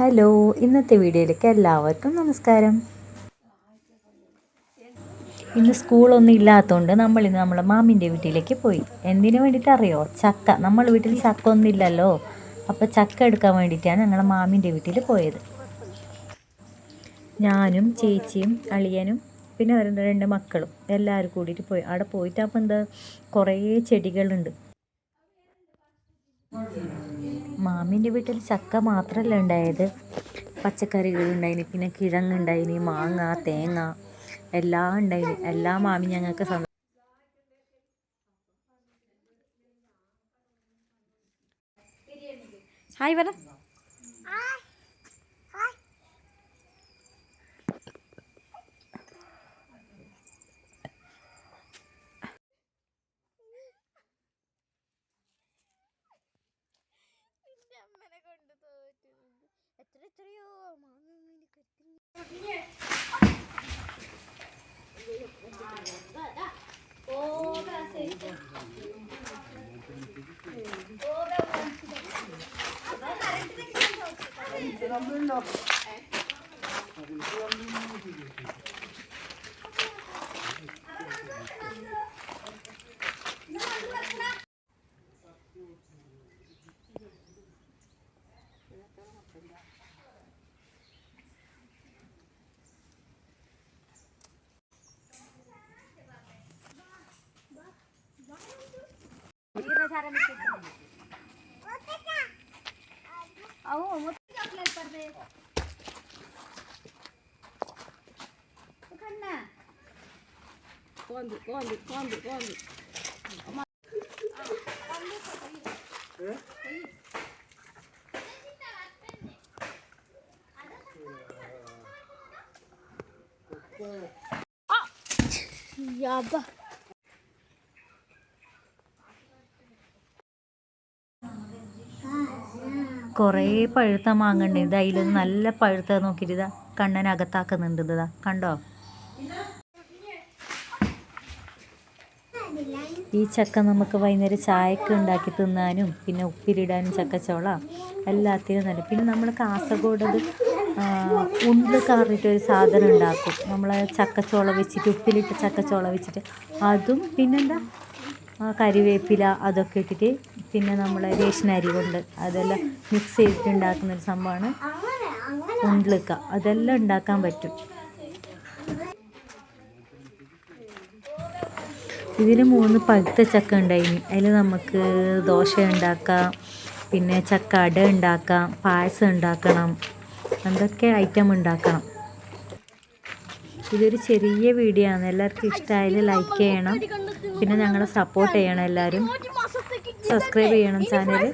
Hello ഇന്നത്തെ വീഡിയോയിലേക്ക് എല്ലാവർക്കും നമസ്കാരം. ഇന്ന് സ്കൂളൊന്നും ഇല്ലാത്തതുകൊണ്ട് നമ്മൾ ഇന്ന് നമ്മളെ മാമിന്റെ വീട്ടിലേക്ക് പോയി. എന്തിനു വേണ്ടിയിട്ട് അറിയോ ചക്ക. നമ്മൾ വീട്ടിൽ ചക്ക ഒന്നുമില്ലല്ലോ അപ്പോൾ ചക്ക എടുക്കാൻ വേണ്ടിയിട്ടാണ് ഞങ്ങളെ മാമിന്റെ വീട്ടിൽ പോയത്. ഞാനും ചേച്ചിയും അളിയനും പിന്നെ അവരുടെ രണ്ട് മക്കളും എല്ലാവരും കൂടിയിട്ട് പോയി. അവിടെ പോയിട്ട് അപ്പം എന്താ കുറേ ചെടികളുണ്ട്. മാമിന്റെ വീട്ടിൽ ചക്ക മാത്രമല്ല ഉണ്ടായത്. പച്ചക്കറികൾ ഉണ്ടായിന് പിന്നെ കിഴങ്ങ് ഉണ്ടായിന് മാങ്ങ തേങ്ങ എല്ലാം ഉണ്ടായിന്. എല്ലാ മാമി ഞങ്ങൾക്ക് സന്ത ഹായ് പറ götürüyor. Mamam beni götürüyor. Oo ben sevdim. Oo ben sevdim. Ah. Ya va. കുറേ പഴുത്ത മാങ്ങ ഉണ്ട് ഇത് അതിൽ നല്ല പഴുത്ത നോക്കിയിട്ട് ഇതാ കണ്ണനകത്താക്കുന്നുണ്ട് ഇതാ കണ്ടോ? ഈ ചക്ക നമുക്ക് വൈകുന്നേരം ചായക്ക് ഉണ്ടാക്കി തിന്നാനും പിന്നെ ഉപ്പിലിടാനും ചക്കച്ചോള. എല്ലാത്തിനും നല്ല. പിന്നെ നമ്മൾ കാസർഗോഡ് അത് ഉണ്ടിൽ കയറിയിട്ട് ഒരു സാധനം ഉണ്ടാക്കും. നമ്മൾ ചക്കച്ചോള വെച്ചിട്ട് ഉപ്പിലിട്ട് ചക്കച്ചോള വെച്ചിട്ട്. അതും പിന്നെന്താ കരിവേപ്പില അതൊക്കെ ഇട്ടിട്ട് പിന്നെ നമ്മൾ അരി കൊണ്ട് അതെല്ലാം മിക്സ് ചെയ്തിട്ട് ഉണ്ടാക്കുന്ന ഒരു സംഭവമാണ്. ഉണ്ടിളിക്ക അതെല്ലാം ഉണ്ടാക്കാൻ പറ്റും. ഇതിൽ മൂന്ന് പഴുത്ത ചക്ക ഉണ്ടായിന്. അതിൽ നമുക്ക് ദോശ ഉണ്ടാക്കാം പിന്നെ ചക്ക അട ഉണ്ടാക്കാം പായസം ഉണ്ടാക്കണം എന്തൊക്കെ ഐറ്റം ഉണ്ടാക്കണം. ഇതൊരു ചെറിയ വീഡിയോ ആണ്. എല്ലാവർക്കും ഇഷ്ടമായാലും ലൈക്ക് ചെയ്യണം. പിന്നെ ഞങ്ങളെ സപ്പോർട്ട് ചെയ്യണം എല്ലാവരും. സബ്സ്ക്രൈബ് ചെയ്യണം ചാനൽ